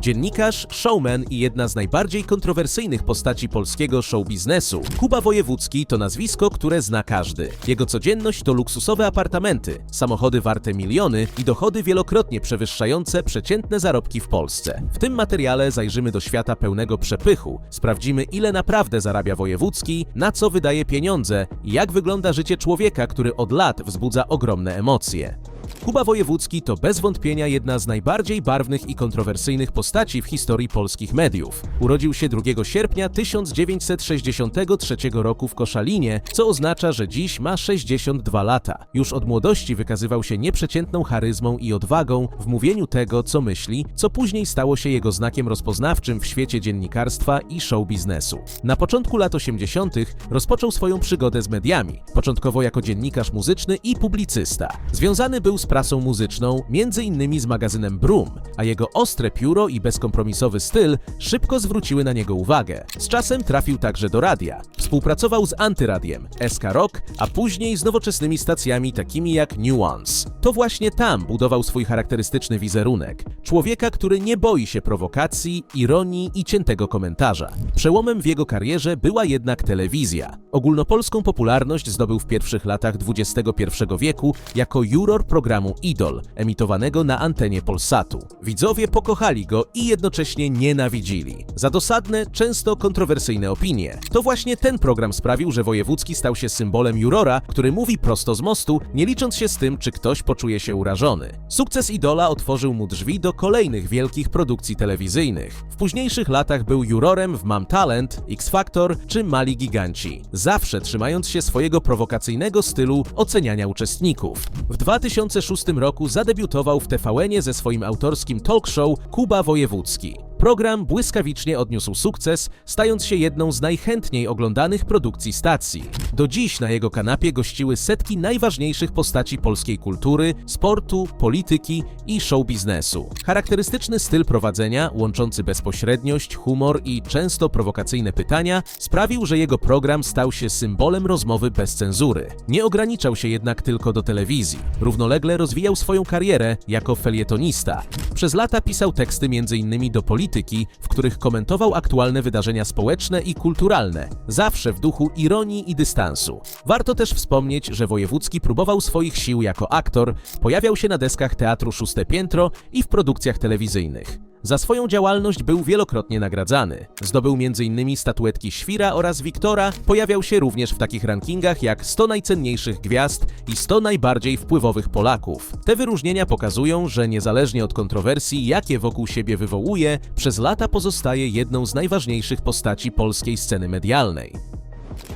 Dziennikarz, showman i jedna z najbardziej kontrowersyjnych postaci polskiego show biznesu. Kuba Wojewódzki to nazwisko, które zna każdy. Jego codzienność to luksusowe apartamenty, samochody warte miliony i dochody wielokrotnie przewyższające przeciętne zarobki w Polsce. W tym materiale zajrzymy do świata pełnego przepychu, sprawdzimy ile naprawdę zarabia Wojewódzki, na co wydaje pieniądze i jak wygląda życie człowieka, który od lat wzbudza ogromne emocje. Kuba Wojewódzki to bez wątpienia jedna z najbardziej barwnych i kontrowersyjnych postaci w historii polskich mediów. Urodził się 2 sierpnia 1963 roku w Koszalinie, co oznacza, że dziś ma 62 lata. Już od młodości wykazywał się nieprzeciętną charyzmą i odwagą w mówieniu tego, co myśli, co później stało się jego znakiem rozpoznawczym w świecie dziennikarstwa i show biznesu. Na początku lat 80. rozpoczął swoją przygodę z mediami, początkowo jako dziennikarz muzyczny i publicysta. Związany był z prasą muzyczną, innymi z magazynem Brum, a jego ostre pióro i bezkompromisowy styl szybko zwróciły na niego uwagę. Z czasem trafił także do radia. Współpracował z Antyradiem, SK Rock, a później z nowoczesnymi stacjami takimi jak Nuance. To właśnie tam budował swój charakterystyczny wizerunek. Człowieka, który nie boi się prowokacji, ironii i ciętego komentarza. Przełomem w jego karierze była jednak telewizja. Ogólnopolską popularność zdobył w pierwszych latach XXI wieku jako juror programu Idol, emitowanego na antenie Polsatu. Widzowie pokochali go i jednocześnie nienawidzili. Za dosadne, często kontrowersyjne opinie. To właśnie ten program sprawił, że Wojewódzki stał się symbolem jurora, który mówi prosto z mostu, nie licząc się z tym, czy ktoś poczuje się urażony. Sukces Idola otworzył mu drzwi do kolejnych wielkich produkcji telewizyjnych. W późniejszych latach był jurorem w Mam Talent, X Factor czy Mali Giganci, zawsze trzymając się swojego prowokacyjnego stylu oceniania uczestników. W 2006 roku zadebiutował w TVN-ie ze swoim autorskim talk show Kuba Wojewódzki. Program błyskawicznie odniósł sukces, stając się jedną z najchętniej oglądanych produkcji stacji. Do dziś na jego kanapie gościły setki najważniejszych postaci polskiej kultury, sportu, polityki i show biznesu. Charakterystyczny styl prowadzenia, łączący bezpośredniość, humor i często prowokacyjne pytania, sprawił, że jego program stał się symbolem rozmowy bez cenzury. Nie ograniczał się jednak tylko do telewizji. Równolegle rozwijał swoją karierę jako felietonista. Przez lata pisał teksty m.in. do polityki, w których komentował aktualne wydarzenia społeczne i kulturalne, zawsze w duchu ironii i dystansu. Warto też wspomnieć, że Wojewódzki próbował swoich sił jako aktor, pojawiał się na deskach Teatru Szóste Piętro i w produkcjach telewizyjnych. Za swoją działalność był wielokrotnie nagradzany. Zdobył m.in. statuetki Świra oraz Wiktora, pojawiał się również w takich rankingach jak 100 najcenniejszych gwiazd i 100 najbardziej wpływowych Polaków. Te wyróżnienia pokazują, że niezależnie od kontrowersji, jakie wokół siebie wywołuje, przez lata pozostaje jedną z najważniejszych postaci polskiej sceny medialnej.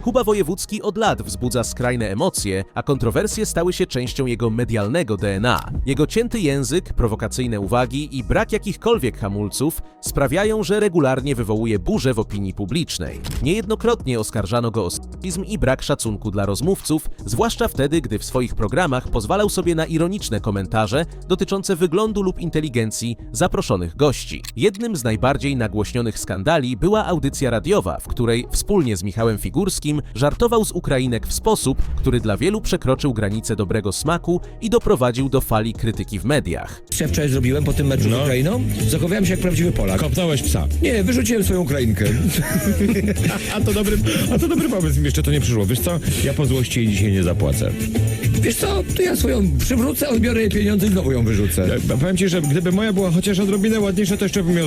Kuba Wojewódzki od lat wzbudza skrajne emocje, a kontrowersje stały się częścią jego medialnego DNA. Jego cięty język, prowokacyjne uwagi i brak jakichkolwiek hamulców sprawiają, że regularnie wywołuje burzę w opinii publicznej. Niejednokrotnie oskarżano go o sexizm i brak szacunku dla rozmówców, zwłaszcza wtedy, gdy w swoich programach pozwalał sobie na ironiczne komentarze dotyczące wyglądu lub inteligencji zaproszonych gości. Jednym z najbardziej nagłośnionych skandali była audycja radiowa, w której wspólnie z Michałem Figurskim żartował z Ukrainek w sposób, który dla wielu przekroczył granice dobrego smaku i doprowadził do fali krytyki w mediach. Ja wczoraj zrobiłem po tym meczu z No. Ukrainą. Zachowałem się jak prawdziwy Polak. Kopnąłeś psa. Nie, wyrzuciłem swoją Ukrainkę. A to dobry, a to dobry pomysł mi jeszcze to nie przyszło. Wiesz co? Ja po złości jej dzisiaj nie zapłacę. Wiesz co, to ja swoją przywrócę, odbiorę jej pieniądze i znowu ją wyrzucę. Ja, powiem ci, że gdyby moja była chociaż odrobinę ładniejsza, to jeszcze bym ją...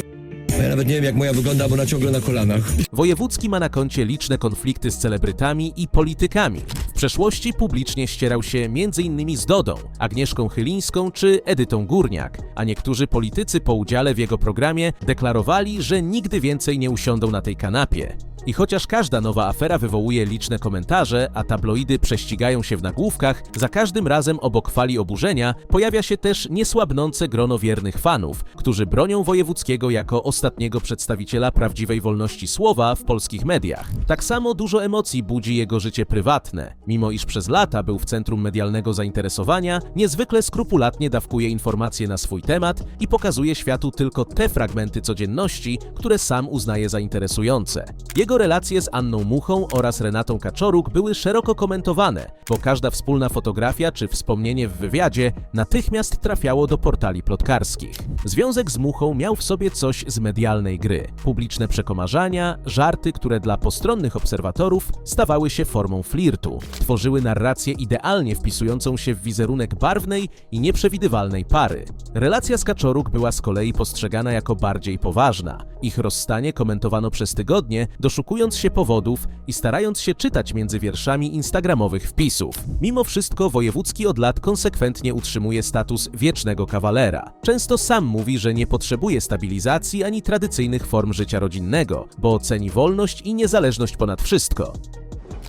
Ja nawet nie wiem jak moja wygląda, bo ona ciągle na kolanach. Wojewódzki ma na koncie liczne konflikty z celebrytami i politykami. W przeszłości publicznie ścierał się m.in. z Dodą, Agnieszką Chylińską czy Edytą Górniak, a niektórzy politycy po udziale w jego programie deklarowali, że nigdy więcej nie usiądą na tej kanapie. I chociaż każda nowa afera wywołuje liczne komentarze, a tabloidy prześcigają się w nagłówkach, za każdym razem obok fali oburzenia pojawia się też niesłabnące grono wiernych fanów, którzy bronią Wojewódzkiego jako ostatniego przedstawiciela prawdziwej wolności słowa w polskich mediach. Tak samo dużo emocji budzi jego życie prywatne. Mimo iż przez lata był w centrum medialnego zainteresowania, niezwykle skrupulatnie dawkuje informacje na swój temat i pokazuje światu tylko te fragmenty codzienności, które sam uznaje za interesujące. Jego Relacje z Anną Muchą oraz Renatą Kaczoruk były szeroko komentowane, bo każda wspólna fotografia czy wspomnienie w wywiadzie natychmiast trafiało do portali plotkarskich. Związek z Muchą miał w sobie coś z medialnej gry. Publiczne przekomarzania, żarty, które dla postronnych obserwatorów stawały się formą flirtu. Tworzyły narrację idealnie wpisującą się w wizerunek barwnej i nieprzewidywalnej pary. Relacja z Kaczoruk była z kolei postrzegana jako bardziej poważna. Ich rozstanie komentowano przez tygodnie, doszukując się powodów i starając się czytać między wierszami instagramowych wpisów. Mimo wszystko Wojewódzki od lat konsekwentnie utrzymuje status wiecznego kawalera. Często sam mówi, że nie potrzebuje stabilizacji ani tradycyjnych form życia rodzinnego, bo ceni wolność i niezależność ponad wszystko.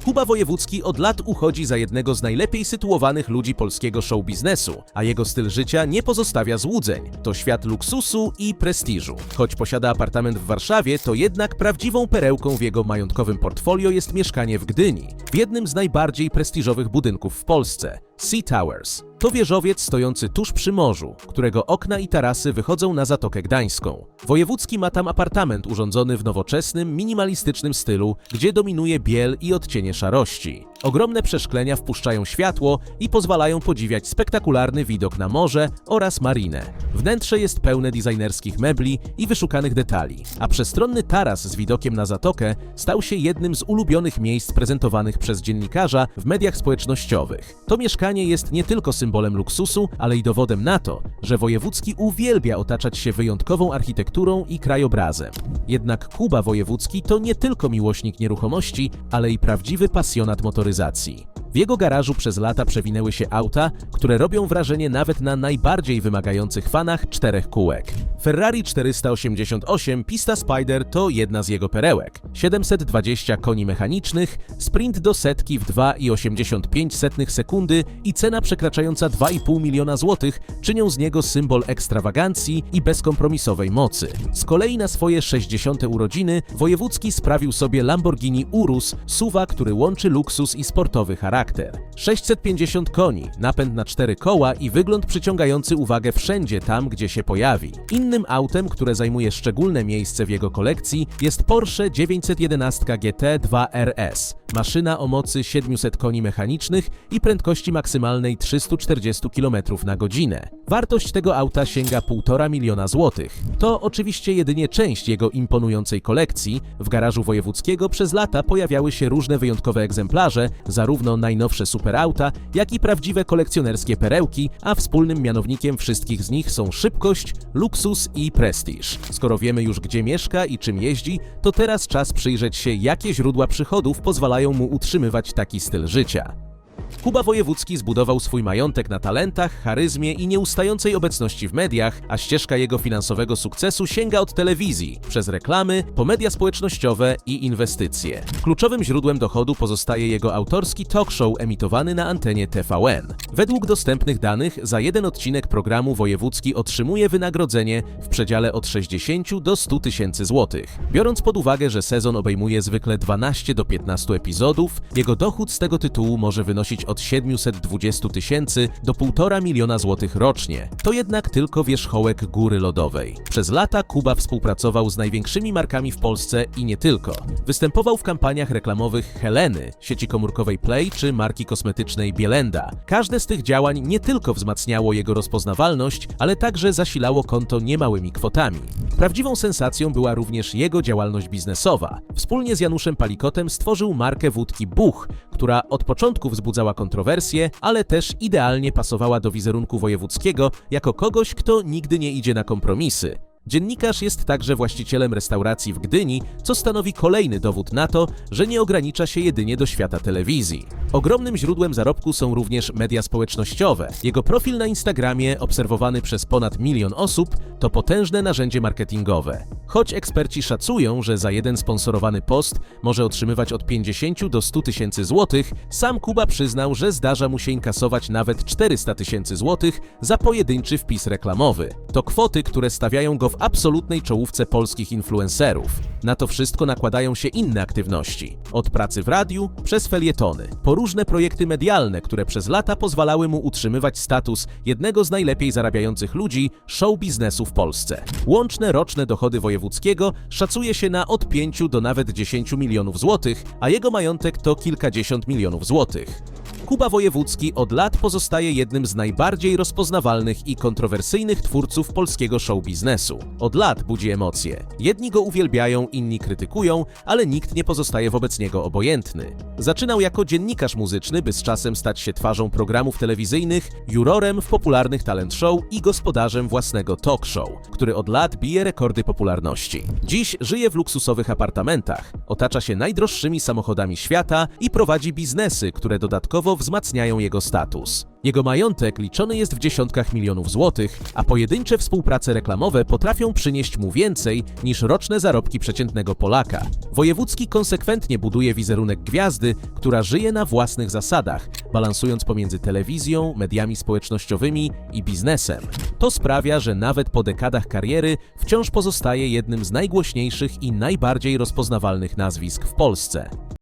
Kuba Wojewódzki od lat uchodzi za jednego z najlepiej sytuowanych ludzi polskiego show biznesu, a jego styl życia nie pozostawia złudzeń. To świat luksusu i prestiżu. Choć posiada apartament w Warszawie, to jednak prawdziwą perełką w jego majątkowym portfolio jest mieszkanie w Gdyni, w jednym z najbardziej prestiżowych budynków w Polsce Sea Towers. To wieżowiec stojący tuż przy morzu, którego okna i tarasy wychodzą na Zatokę Gdańską. Wojewódzki ma tam apartament urządzony w nowoczesnym, minimalistycznym stylu, gdzie dominuje biel i odcienie szarości. Ogromne przeszklenia wpuszczają światło i pozwalają podziwiać spektakularny widok na morze oraz marinę. Wnętrze jest pełne designerskich mebli i wyszukanych detali, a przestronny taras z widokiem na zatokę stał się jednym z ulubionych miejsc prezentowanych przez dziennikarza w mediach społecznościowych. To mieszkanie jest nie tylko symbolem luksusu, ale i dowodem na to, że Wojewódzki uwielbia otaczać się wyjątkową architekturą i krajobrazem. Jednak Kuba Wojewódzki to nie tylko miłośnik nieruchomości, ale i prawdziwy pasjonat motoryzacji motoryzacji. W jego garażu przez lata przewinęły się auta, które robią wrażenie nawet na najbardziej wymagających fanach czterech kółek. Ferrari 488 Pista Spider to jedna z jego perełek. 720 koni mechanicznych, sprint do setki w 2,85 sekundy i cena przekraczająca 2,5 miliona złotych czynią z niego symbol ekstrawagancji i bezkompromisowej mocy. Z kolei na swoje 60. urodziny Wojewódzki sprawił sobie Lamborghini Urus, suwa, który łączy luksus i sportowy charakter. 650 koni, napęd na cztery koła i wygląd przyciągający uwagę wszędzie tam, gdzie się pojawi. Innym autem, które zajmuje szczególne miejsce w jego kolekcji jest Porsche 911 GT 2 RS. Maszyna o mocy 700 koni mechanicznych i prędkości maksymalnej 340 km na godzinę. Wartość tego auta sięga 1,5 miliona złotych. To oczywiście jedynie część jego imponującej kolekcji. W garażu wojewódzkiego przez lata pojawiały się różne wyjątkowe egzemplarze, zarówno najnowsze superauta, jak i prawdziwe kolekcjonerskie perełki, a wspólnym mianownikiem wszystkich z nich są szybkość, luksus i prestiż. Skoro wiemy już gdzie mieszka i czym jeździ, to teraz czas przyjrzeć się jakie źródła przychodów pozwalają mu utrzymywać taki styl życia. Kuba Wojewódzki zbudował swój majątek na talentach, charyzmie i nieustającej obecności w mediach, a ścieżka jego finansowego sukcesu sięga od telewizji, przez reklamy, po media społecznościowe i inwestycje. Kluczowym źródłem dochodu pozostaje jego autorski talk show emitowany na antenie TVN. Według dostępnych danych za jeden odcinek programu Wojewódzki otrzymuje wynagrodzenie w przedziale od 60 do 100 tysięcy złotych. Biorąc pod uwagę, że sezon obejmuje zwykle 12 do 15 epizodów, jego dochód z tego tytułu może wynosić od 720 tysięcy do 1,5 miliona złotych rocznie. To jednak tylko wierzchołek góry lodowej. Przez lata Kuba współpracował z największymi markami w Polsce i nie tylko. Występował w kampaniach reklamowych Heleny, sieci komórkowej Play czy marki kosmetycznej Bielenda. Każde z tych działań nie tylko wzmacniało jego rozpoznawalność, ale także zasilało konto niemałymi kwotami. Prawdziwą sensacją była również jego działalność biznesowa. Wspólnie z Januszem Palikotem stworzył markę wódki Buch, która od początku wzbudzała kontrowersje, ale też idealnie pasowała do wizerunku wojewódzkiego jako kogoś, kto nigdy nie idzie na kompromisy. Dziennikarz jest także właścicielem restauracji w Gdyni, co stanowi kolejny dowód na to, że nie ogranicza się jedynie do świata telewizji. Ogromnym źródłem zarobku są również media społecznościowe. Jego profil na Instagramie, obserwowany przez ponad milion osób, to potężne narzędzie marketingowe. Choć eksperci szacują, że za jeden sponsorowany post może otrzymywać od 50 do 100 tysięcy złotych, sam Kuba przyznał, że zdarza mu się inkasować nawet 400 tysięcy złotych za pojedynczy wpis reklamowy. To kwoty, które stawiają go w absolutnej czołówce polskich influencerów. Na to wszystko nakładają się inne aktywności. Od pracy w radiu, przez felietony, po różne projekty medialne, które przez lata pozwalały mu utrzymywać status jednego z najlepiej zarabiających ludzi show biznesu w Polsce. Łączne roczne dochody Wojewódzkiego szacuje się na od 5 do nawet 10 milionów złotych, a jego majątek to kilkadziesiąt milionów złotych. Kuba Wojewódzki od lat pozostaje jednym z najbardziej rozpoznawalnych i kontrowersyjnych twórców polskiego show biznesu. Od lat budzi emocje. Jedni go uwielbiają, inni krytykują, ale nikt nie pozostaje wobec niego obojętny. Zaczynał jako dziennikarz muzyczny, by z czasem stać się twarzą programów telewizyjnych, jurorem w popularnych talent show i gospodarzem własnego talk show, który od lat bije rekordy popularności. Dziś żyje w luksusowych apartamentach, otacza się najdroższymi samochodami świata i prowadzi biznesy, które dodatkowo wzmacniają jego status. Jego majątek liczony jest w dziesiątkach milionów złotych, a pojedyncze współprace reklamowe potrafią przynieść mu więcej niż roczne zarobki przeciętnego Polaka. Wojewódzki konsekwentnie buduje wizerunek gwiazdy, która żyje na własnych zasadach, balansując pomiędzy telewizją, mediami społecznościowymi i biznesem. To sprawia, że nawet po dekadach kariery wciąż pozostaje jednym z najgłośniejszych i najbardziej rozpoznawalnych nazwisk w Polsce.